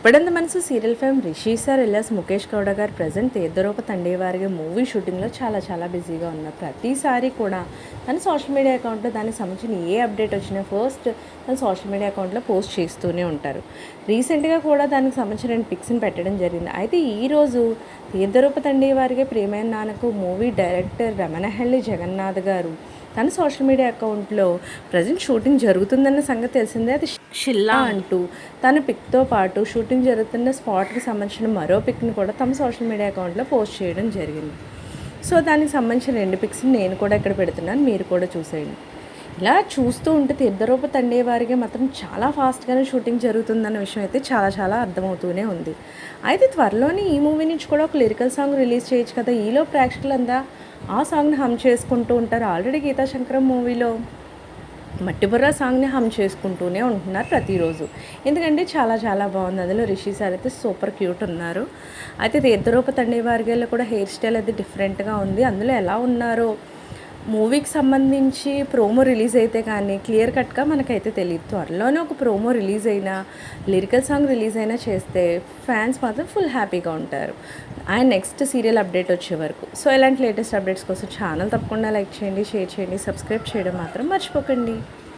గుప్పడంత మనసు serial fame Rishi sir LS Mukesh Gowda garu present Theertharoopa తండేవారిగా movie షూటింగ్లో చాలా చాలా బిజీగా ఉన్నారు ప్రతిసారి కూడా తన సోషల్ మీడియా అకౌంట్లో దానికి సంబంధించిన ఏ అప్డేట్ వచ్చినా ఫస్ట్ తన సోషల్ మీడియా అకౌంట్లో పోస్ట్ చేస్తూనే ఉంటారు. రీసెంట్గా కూడా దానికి సంబంధించిన రెండు పిక్స్ని పెట్టడం జరిగింది. అయితే ఈరోజు తీర్థరూప తండేవారిగా ప్రేమైన నాన్నకు మూవీ డైరెక్టర్ రమణహల్లి జగన్నాథ్ గారు తన సోషల్ మీడియా అకౌంట్లో ప్రజెంట్ షూటింగ్ జరుగుతుందన్న సంగతి తెలిసిందే. అది షిల్లా. అంటూ తన పిక్తో పాటు షూటింగ్ జరుగుతున్న స్పాట్కి సంబంధించిన మరో పిక్ని కూడా తమ సోషల్ మీడియా అకౌంట్లో పోస్ట్ చేయడం జరిగింది. సో దానికి సంబంధించిన రెండు పిక్స్ని నేను కూడా ఇక్కడ పెడుతున్నాను. మీరు కూడా చూసేయండి. ఇలా చూస్తూ ఉంటే తీర్థరూప తండే వారికి మాత్రం చాలా ఫాస్ట్గానే షూటింగ్ జరుగుతుందన్న విషయం అయితే చాలా చాలా అర్థమవుతూనే ఉంది. అయితే త్వరలోనే ఈ మూవీ నుంచి కూడా ఒక లిరికల్ సాంగ్ రిలీజ్ చేయొచ్చు కదా. ఈలో ప్రేక్షకులంతా ఆ సాంగ్ని హమ్ చేసుకుంటూ ఉంటారు. ఆల్రెడీ గీతాశంకరం మూవీలో మట్టిబుర్ర సాంగ్ని హమ్ చేసుకుంటూనే ఉంటున్నారు ప్రతిరోజు. ఎందుకంటే చాలా చాలా బాగుంది. అందులో రిషి సార్ అయితే సూపర్ క్యూట్ ఉన్నారు. అయితే తీర్థరూప తండ్రి వారిలో కూడా హెయిర్ స్టైల్ అది డిఫరెంట్గా ఉంది. అందులో ఎలా ఉన్నారో మూవీకి సంబంధించి ప్రోమో రిలీజ్ అయితే కానీ క్లియర్ కట్గా మనకైతే తెలియదు త్వరలోనే ఒక ప్రోమో రిలీజ్ అయినా లిరికల్ సాంగ్ రిలీజ్ అయినా చేస్తే ఫ్యాన్స్ మాత్రం ఫుల్ హ్యాపీగా ఉంటారు. ఆయన నెక్స్ట్ సీరియల్ అప్డేట్ వచ్చే వరకు. సో ఇలాంటి లేటెస్ట్ అప్డేట్స్ కోసం ఛానల్ తప్పకుండా లైక్ చేయండి షేర్ చేయండి సబ్స్క్రైబ్ చేయడం మాత్రం మర్చిపోకండి.